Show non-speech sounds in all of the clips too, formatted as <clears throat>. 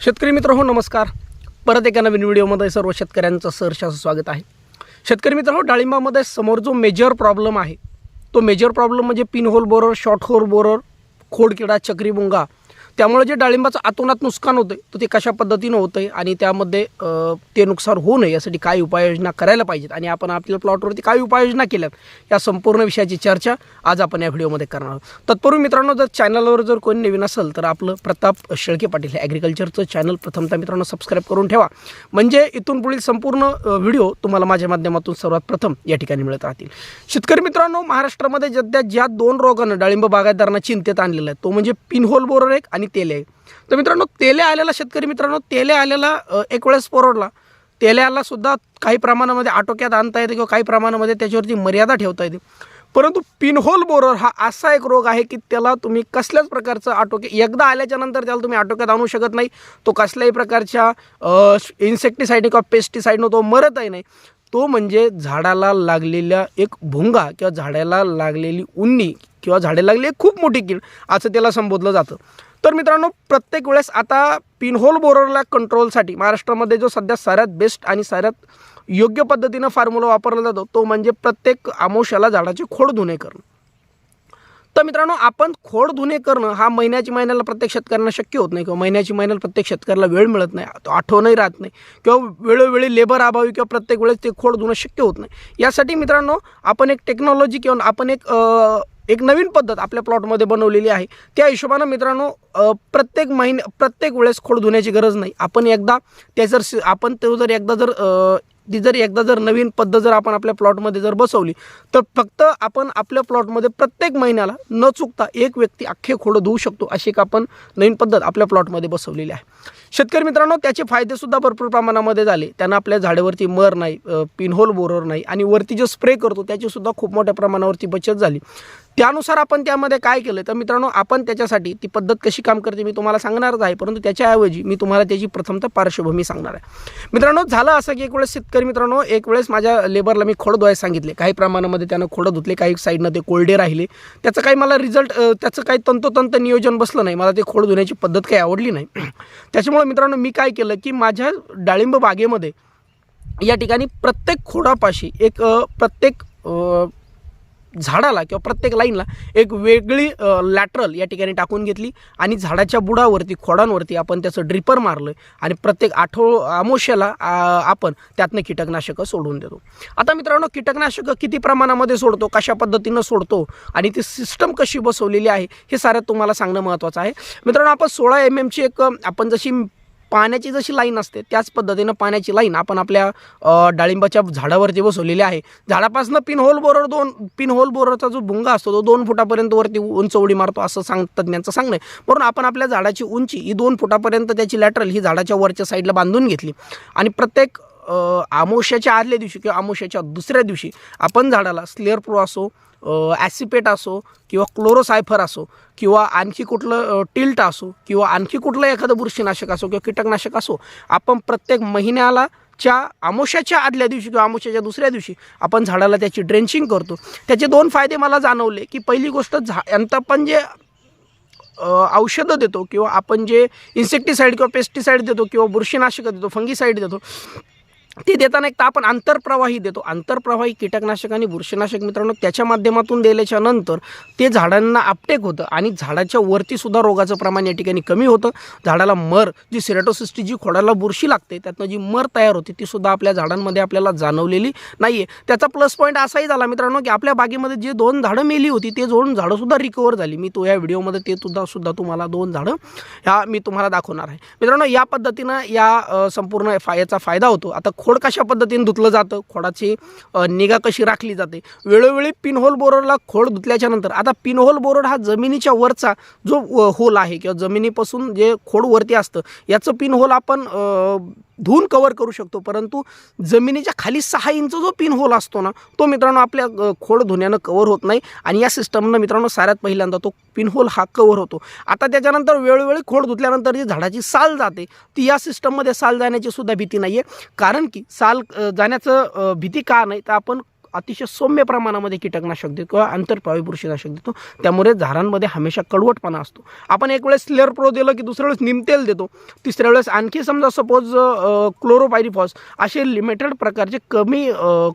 शेतकरी मित्र हो नमस्कार. परत एका नवीन व्हिडिओमध्ये सर्व शेतकऱ्यांचं सरशाचं स्वागत आहे. शेतकरी मित्र हो डाळिंबामध्ये समोर जो मेजर प्रॉब्लेम आहे तो मेजर प्रॉब्लेम म्हणजे pin hole borer short hole borer खोडकिडा चक्रीबुंगा त्यामुळे जे डाळिंबाचं आतोनात नुकसान होतं तर ते कशा पद्धतीनं होतं आहे आणि त्यामध्ये ते नुकसान होऊ नये यासाठी काय उपाययोजना करायला पाहिजेत? आणि आपण आपल्या प्लॉटवरती काय उपाययोजना केल्यात? या संपूर्ण विषयाची चर्चा आज आपण या व्हिडिओमध्ये करणार आहोत. तत्पूर्वी मित्रांनो जर चॅनलवर जर कोणी नवीन असेल तर आपलं प्रताप शेळके पाटील हे ॲग्रिकल्चरचं चॅनल प्रथमतः मित्रांनो सबस्क्राईब करून ठेवा. म्हणजे इथून पुढील संपूर्ण व्हिडिओ तुम्हाला माझ्या माध्यमातून सर्वात प्रथम या ठिकाणी मिळत राहतील. शेतकरी मित्रांनो महाराष्ट्रामध्ये सध्या ज्या दोन रोगानं डाळिंब बागायतदारांना चिंतेत आणलेला आहे तो म्हणजे पिनहोल बोरर एक आणि तेले तर मित्रांनो तेले आलेला शेतकरी मित्रांनो तेले आलेला एक वेळेस परवडला. तेल्याला सुद्धा काही प्रमाणामध्ये आटोक्यात आणता येते किंवा काही प्रमाणामध्ये त्याच्यावरती मर्यादा ठेवता येते. परंतु पिनहोल बोरर हा असा एक रोग आहे की त्याला तुम्ही कसल्याच प्रकारचं आटोके एकदा आल्याच्यानंतर त्याला तुम्ही आटोक्यात आणू शकत नाही. तो कसल्याही प्रकारच्या इन्सेक्टिसाईड किंवा पेस्टिसाईडनं तो मरतही नाही. तो म्हणजे झाडाला लागलेल्या एक भुंगा किंवा झाडाला लागलेली उन्नी किंवा झाडे लागलेली एक खूप मोठी कीड असं त्याला संबोधलं जातं. तर मित्रांनो प्रत्येक वेळेस आता पिनहोल बोररला कंट्रोलसाठी महाराष्ट्रामध्ये जो सध्या सगळ्यात बेस्ट आणि सगळ्यात योग्य पद्धतीनं फॉर्म्युला वापरला जातो तो म्हणजे प्रत्येक आमोशाला झाडाचे खोड धुणे करणं. तर मित्रांनो आपण खोड धुणे करणं हा महिन्याची महिन्याला प्रत्येक शेतकऱ्यांना शक्य होत नाही किंवा महिन्याची महिन्याला प्रत्येक शेतकऱ्याला वेळ मिळत नाही. तो आठवणही राहत नाही किंवा वेळोवेळी लेबर अभावी किंवा प्रत्येक वेळेस ते खोड धुणं शक्य होत नाही. यासाठी मित्रांनो आपण एक टेक्नॉलॉजी किंवा आपण एक एक नवीन पद्धत आपल्या प्लॉटमध्ये बनवलेली आहे. त्या हिशोबानं मित्रांनो प्रत्येक महिन्या प्रत्येक वेळेस खोड धुण्याची गरज नाही. आपण एकदा त्या जर आपण तो जर एकदा जर ती जर एकदा जर नवीन पद्धत जर आपण आपल्या प्लॉटमध्ये जर बसवली तर फक्त आपण आपल्या प्लॉटमध्ये प्रत्येक महिन्याला न चुकता एक व्यक्ती अख्खे खोडं धुवू शकतो अशी एक आपण नवीन पद्धत आपल्या प्लॉटमध्ये बसवलेली आहे. शेतकरी मित्रांनो त्याचे फायदेसुद्धा भरपूर प्रमाणामध्ये झाले. त्यांना आपल्या झाडावरती मर नाही पिनहोल बोरर नाही आणि वरती जो स्प्रे करतो त्याचीसुद्धा खूप मोठ्या प्रमाणावरती बचत झाली. त्यानुसार आपण त्यामध्ये काय केलं? तर मित्रांनो आपण त्याच्यासाठी ती पद्धत कशी काम करते मी तुम्हाला सांगणारच आहे परंतु त्याच्याऐवजी मी तुम्हाला त्याची प्रथमतः पार्श्वभूमी सांगणार आहे. मित्रांनो झालं असं की एक वेळेस शेतकरी मित्रांनो एक वेळेस माझ्या लेबरला मी खोड धुवायला सांगितले. काही प्रमाणामध्ये त्यानं खोडं धुतले काही साईडनं ते कोरडे राहिले. त्याचं काही मला रिझल्ट त्याचं काही तंतोतंत नियोजन बसलं नाही. मला ते खोड धुण्याची पद्धत काही आवडली नाही. <clears throat> त्याच्यामुळे मित्रांनो मी काय केलं की माझ्या डाळिंब बागेमध्ये या ठिकाणी प्रत्येक खोडापाशी एक प्रत्येक झाडाला किंवा प्रत्येक लाईनला एक वेगळी लॅटरल या ठिकाणी टाकून घेतली आणि झाडाच्या बुडावरती खोडांवरती आपण त्याचं ड्रिपर मारलं आणि प्रत्येक आठो आमोश्याला आपण त्यातनं कीटकनाशकं सोडून देतो. आता मित्रांनो कीटकनाशकं किती प्रमाणामध्ये सोडतो कशा पद्धतीनं सोडतो आणि ती सिस्टम कशी बसवलेली आहे हे सारं तुम्हाला सांगणं महत्त्वाचं आहे. मित्रांनो आपण सोळा एम एमची एक आपण जशी पाण्याची जशी लाईन असते त्याच पद्धतीनं पाण्याची लाईन आपण आपल्या डाळिंबाच्या झाडावरती बसवलेली आहे झाडापासून पिन होल बोरर दोन पिन होल बोररचा जो भुंगा असतो तो दोन फुटापर्यंत वरती उंच उडी मारतो असं सांग तज्ज्ञांचं सांगणं आहे. म्हणून आपण आपल्या झाडाची उंची ही दोन फुटापर्यंत त्याची लॅटरल ही झाडाच्या वरच्या साईडला बांधून घेतली. आणि प्रत्येक आमोशाच्या आदल्या दिवशी किंवा आमोशाच्या दुसऱ्या दिवशी आपण झाडाला स्लेअर प्रो असो ॲसिपेट असो किंवा क्लोरोसायफर असो किंवा आणखी कुठलं टिल्ट असो किंवा आणखी कुठलं एखादं बुरशीनाशक असो किंवा कीटकनाशक असो आपण प्रत्येक महिन्याला च्या आमोशाच्या आदल्या दिवशी किंवा आमोशाच्या दुसऱ्या दिवशी आपण झाडाला त्याची ड्रेंचिंग करतो. त्याचे दोन फायदे मला जाणवले की पहिली गोष्ट झा यांचं पण जे औषधं देतो किंवा आपण जे इन्सेक्टिसाईड किंवा पेस्टिसाईड देतो किंवा बुरशीनाशकं देतो फंगीसाईड देतो ते देताना एक तर आपण आंतरप्रवाही देतो. आंतरप्रवाही कीटकनाशक आणि बुरशीनाशक मित्रांनो त्याच्या माध्यमातून दिल्याच्या नंतर ते झाडांना आपटेक होतं आणि झाडाच्या वरतीसुद्धा रोगाचं प्रमाण या ठिकाणी कमी होतं. झाडाला मर जी सिरेटोसिस्टी जी खोडाला बुरशी लागते त्यातनं जी मर तयार होते ती सुद्धा आपल्या झाडांमध्ये आपल्याला जाणवलेली नाही आहे त्याचा प्लस पॉईंट असाही झाला मित्रांनो की आपल्या बागेमध्ये जे दोन झाडं मेली होती ते दोन झाडंसुद्धा रिकवर झाली. मी तो या व्हिडिओमध्ये ते सुद्धा सुद्धा तुम्हाला दोन झाडं ह्या मी तुम्हाला दाखवणार आहे. मित्रांनो या पद्धतीनं या संपूर्ण फा याचा फायदा होतो. आता खोड कशा पद्धतीने धुतलं जातं खोडाची निगा कशी राखली जाते वेळोवेळी पिनहोल बोररला खोड धुतल्याच्या नंतर आता पिनहोल बोरड हा जमिनीच्या वरचा जो होल आहे किंवा जमिनीपासून जे खोड वरती असतं याचं पिनहोल आपण धुवून कवर करू शकतो. परंतु जमिनीच्या खाली सहा इंच जो पिन होल असतो ना तो मित्रांनो आपल्या खोड धुण्यानं कवर होत नाही आणि या सिस्टमनं मित्रांनो साऱ्यात पहिल्यांदा तो पिन होल हा कवर होतो. आता त्याच्यानंतर वेळोवेळी खोड धुतल्यानंतर जी झाडाची साल जाते ती या सिस्टममध्ये साल जाण्याची सुद्धा भीती नाही आहे कारण की साल जाण्याचं भीती का नाही तर आपण अतिशय सौम्य प्रमाणामध्ये कीटकनाशक देतो किंवा आंतरप्रवाही बुरशीनाशक देतो. त्यामुळे झाडांमध्ये हमेशा कडवटपणा असतो. आपण एक वेळेस स्लेअर प्रो दिलं की दुसऱ्या वेळेस निमतेल देतो. तिसऱ्या वेळेस आणखी समजा सपोज क्लोरोपायरिफॉस असे लिमिटेड प्रकारचे कमी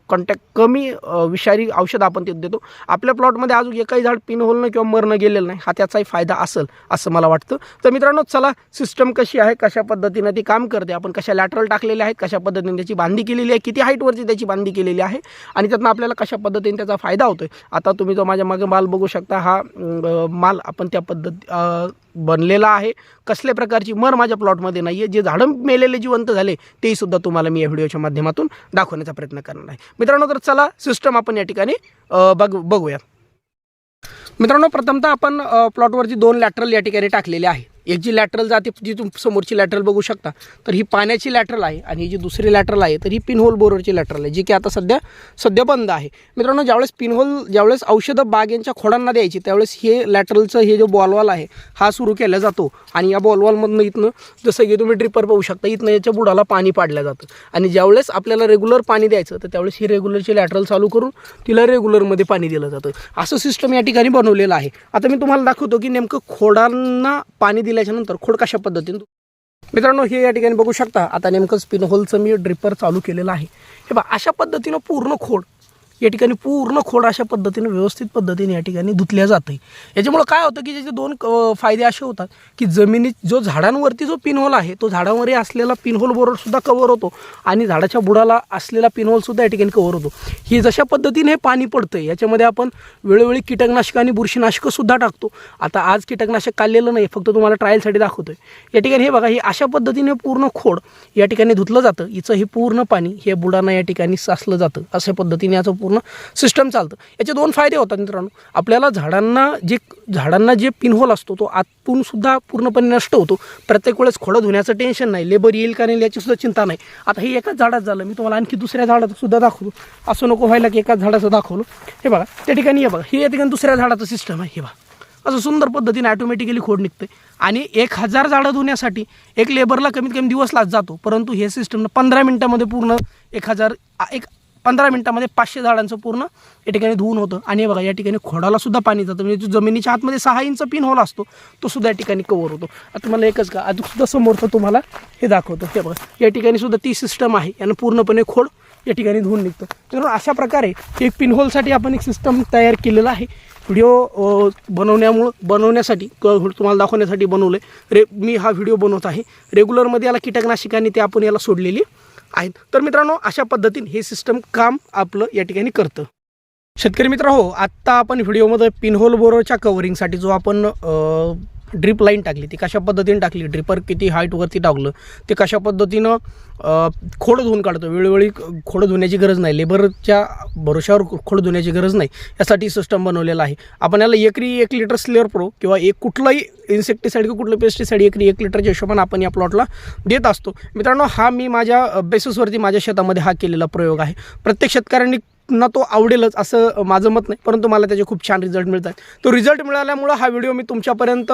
कॉन्टॅक्ट कमी विषारी औषध आपण ते देतो. आपल्या प्लॉटमध्ये अजून एकही झाड पिन होल किंवा मरणं गेलेलं नाही. हा त्याचाही फायदा असेल असं मला वाटतं. तर मित्रांनो चला सिस्टम कशी आहे कशा पद्धतीनं ती काम करते आपण कशा लॅटरल टाकलेल्या आहेत कशा पद्धतीने त्याची बांधी केलेली आहे किती हाईटवरची त्याची बांधी केलेली आहे. आणि त्यातनं आपल्याला कशा पद्धतीने त्याचा फायदा होतोय? आता तुम्ही जो माझ्या मागे माल बघू शकता हा माल आपण त्या पद्धत बनलेला आहे. कसल्या प्रकारची मर माझ्या प्लॉटमध्ये नाही आहे जे झाडं मेलेले जिवंत झाले तेही सुद्धा तुम्हाला मी या व्हिडिओच्या माध्यमातून दाखवण्याचा प्रयत्न करणार आहे. मित्रांनो तर चला सिस्टम आपण या ठिकाणी बघ बघूया. मित्रांनो प्रथमतः आपण प्लॉटवरती प्लॉटवरची दोन लॅटरल या ठिकाणी टाकलेले आहे. एक जी लॅटरल जाते जी तुम समोरची लॅटरल बघू शकता. तर ही पाण्याची लॅटरल आहे आणि ही जी दुसरी लॅटरल आहे तर ही पिनहोल बोरवरची लॅटरल आहे जी की आता सध्या सध्या बंद आहे. मित्रांनो ज्यावेळेस पिनहोल ज्यावेळेस औषधं बागेंच्या खोडांना द्यायची त्यावेळेस हे लॅटरलचं हे जो बॉलवाल आहे हा सुरू केला जातो. आणि या बॉलवालमधनं इथनं जसं की तुम्ही ड्रिपर पाहू शकता इथनं याच्या बुडाला पाणी पाडलं जातं. आणि ज्यावेळेस आपल्याला रेग्युलर पाणी द्यायचं तर त्यावेळेस ही रेग्युलरची लॅटरल चालू करून तिला रेग्युलरमध्ये पाणी दिलं जातं. असं सिस्टम या ठिकाणी बनवलेलं आहे. आता मी तुम्हाला दाखवतो की नेमकं खोडांना पाणी दिल्याच्या नंतर खोड कशा पद्धतीने मित्रांनो हे या ठिकाणी बघू शकता. आता नेमकं स्पिन होलचं मी ड्रिपर चालू केलेलं आहे. हे बा अशा पद्धतीनं पूर्ण खोड या ठिकाणी पूर्ण खोड अशा पद्धतीने व्यवस्थित पद्धतीने या ठिकाणी धुतल्या जातं याच्यामुळं काय होतं की ज्याचे दोन फायदे असे होतात की जमिनीत जो झाडांवरती जो पिनहोल आहे तो झाडावरही असलेला पिनहोल बरोबर सुद्धा कवर होतो आणि झाडाच्या बुडाला असलेला पिनहोल सुद्धा या ठिकाणी कवर होतो. ही जशा पद्धतीने हे पाणी पडतं याच्यामध्ये आपण वेळोवेळी कीटकनाशकं आणि बुरशीनाशकं सुद्धा टाकतो. आता आज कीटकनाशक काढलेलं नाही फक्त तुम्हाला ट्रायलसाठी दाखवतोय. या ठिकाणी हे बघा हे अशा पद्धतीने पूर्ण खोड या ठिकाणी धुतलं जातं. हिचं हे पूर्ण पाणी हे बुडांना या ठिकाणी साचलं जातं. अशा पद्धतीने याचं पूर्ण सिस्टम चालतं. याचे दोन फायदे होतात मित्रांनो. आपल्याला झाडांना जे झाडांना जे पिनहोल असतो तो आतूनसुद्धा पूर्णपणे नष्ट होतो. प्रत्येक वेळेस खोडं धुण्याचं टेन्शन नाही. लेबर येईल का नाही याचीसुद्धा चिंता नाही. आता हे एकाच झाडात झालं. मी तुम्हाला आणखी दुसऱ्या झाडाचं सुद्धा दाखवतो. असं नको व्हायला की एकाच झाडाचं दाखवलं. हे बघा त्या ठिकाणी हे बघा. हे या ठिकाणी दुसऱ्या झाडाचं सिस्टम आहे. हे बघा. असं सुंदर पद्धतीने ॲटोमॅटिकली खोड निघते आणि एक हजार झाडं धुण्यासाठी एक लेबरला कमीत कमी दिवस लाच जातो. परंतु हे सिस्टमनं पंधरा मिनटामध्ये पूर्ण एक हजार एक पंधरा मिनटामध्ये पाचशे झाडांचं पूर्ण या ठिकाणी धुवून होतं. आणि बघा या ठिकाणी खोडाला सुद्धा पाणी जातं. म्हणजे जो जमिनीच्या आतमध्ये सहा इंच पिन होल असतो तो सुद्धा या ठिकाणी कवर होतो. आता मला एकच का अजून सुद्धा समोरचं तुम्हाला हे दाखवतो. हे बघा या ठिकाणी सुद्धा ती सिस्टम आहे. यानं पूर्णपणे खोड या ठिकाणी धुवून निघतो. तर अशा प्रकारे एक पिनहोलसाठी आपण एक सिस्टम तयार केलेलं आहे. व्हिडिओ बनवण्यामुळं बनवण्यासाठी तुम्हाला दाखवण्यासाठी बनवलं आहे रे मी हा व्हिडिओ बनवत आहे. रेग्युलरमध्ये याला कीटकनाशकांनी ते आपण याला सोडलेली आहेत. तर मित्रांनो अशा पद्धतीने हे सिस्टम काम आपलं या ठिकाणी करतं. शेतकरी मित्र हो आत्ता आपण व्हिडिओमध्ये पिनहोल बोरोच्या कवरिंगसाठी जो आपण ड्रिप लाईन टाकली ती कशा पद्धतीने टाकली ड्रिपर किती हाईटवरती टाकलं ते कशा पद्धतीनं खोड धुवून काढतो. वेळोवेळी खोड धुण्याची गरज नाही. लेबरच्या भरोशावर खोड धुण्याची गरज नाही. यासाठी सिस्टम बनवलेला आहे. आपण याला एकरी एक लिटर स्लेअर प्रो किंवा एक कुठलाही इन्सेक्टिसाईड किंवा कुठलं पेस्टिसाईड एकरी एक लिटरच्या हिशोबाने आपण या प्लॉटला देत असतो. मित्रांनो हा मी माझ्या बेसिसवरती माझ्या शेतामध्ये हा केलेला प्रयोग आहे. प्रत्येक शेतकऱ्यांनी ना तो आवडेलच असं माझं मत नाही. परंतु मला त्याचे खूप छान रिझल्ट मिळतात. तो रिझल्ट मिळाल्यामुळं हा व्हिडिओ मी तुमच्यापर्यंत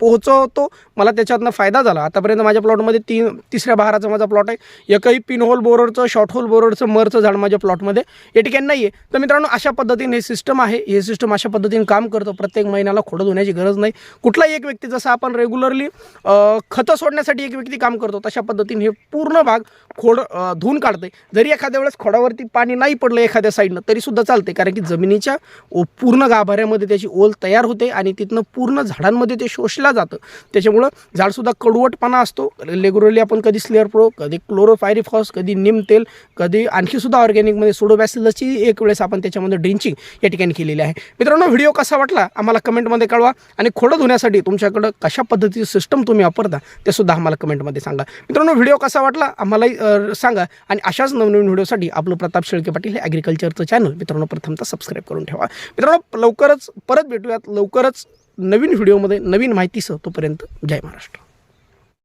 पोहोचवतो. मला त्याच्यातनं फायदा झाला. आतापर्यंत माझ्या प्लॉटमध्ये तीन तिसऱ्या बहाराचा माझा प्लॉट आहे. एकही पिन होल शॉर्ट होल बोरडचं मरचं झाड माझ्या प्लॉटमध्ये या ठिकाणी नाही आहे तर मित्रांनो अशा पद्धतीने हे सिस्टम आहे. हे सिस्टम अशा पद्धतीने काम करतं. प्रत्येक महिन्याला खोडं धुण्याची गरज नाही. कुठलाही एक व्यक्ती जसं आपण रेग्युलरली खतं सोडण्यासाठी एक व्यक्ती काम करतो तशा पद्धतीने हे पूर्ण भाग खोड धुवून काढते जरी एखाद्या वेळेस खोडावरती पाणी नाही पडलं एखाद्या साईडनं तरी सुद्धा चालते कारण की जमिनीच्या ओ- पूर्ण गाभाऱ्यामध्ये त्याची ओल तयार होते आणि तिथनं पूर्ण झाडांमध्ये ते शोषलं जातं. त्याच्यामुळं झाडसुद्धा कडवटपणा असतो. रेग्युलरली आपण कधी स्लेअर प्रो कधी क्लोरोफायरिफॉस कधी निम तेल कधी आणखी सुद्धा ऑर्गॅनिकमध्ये सोडोबॅसिलची एक वेळेस आपण त्याच्यामध्ये ड्रिंचिंग या ठिकाणी केलेली आहे. मित्रांनो व्हिडिओ कसा वाटला? आम्हाला कमेंटमध्ये कळवा आणि खोडं धुण्यासाठी तुमच्याकडं कशा पद्धतीची सिस्टम तुम्ही वापरता ते सुद्धा आम्हाला कमेंटमध्ये सांगा. मित्रांनो व्हिडिओ कसा वाटला? आम्हालाही सांगा. आणि अशाच नवनवीन व्हिडिओसाठी आपलं प्रताप शेळके पाटील हे ॲग्रिकल्चरचं चॅनल मित्रांनो प्रथमतः सबस्क्राईब करून ठेवा. मित्रांनो लवकरच परत भेटूयात. लवकरच नवीन व्हिडिओमध्ये नवीन माहितीसह तोपर्यंत जय महाराष्ट्र.